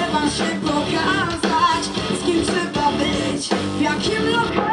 trzeba się pokazać Z kim trzeba być, w jakim lokalu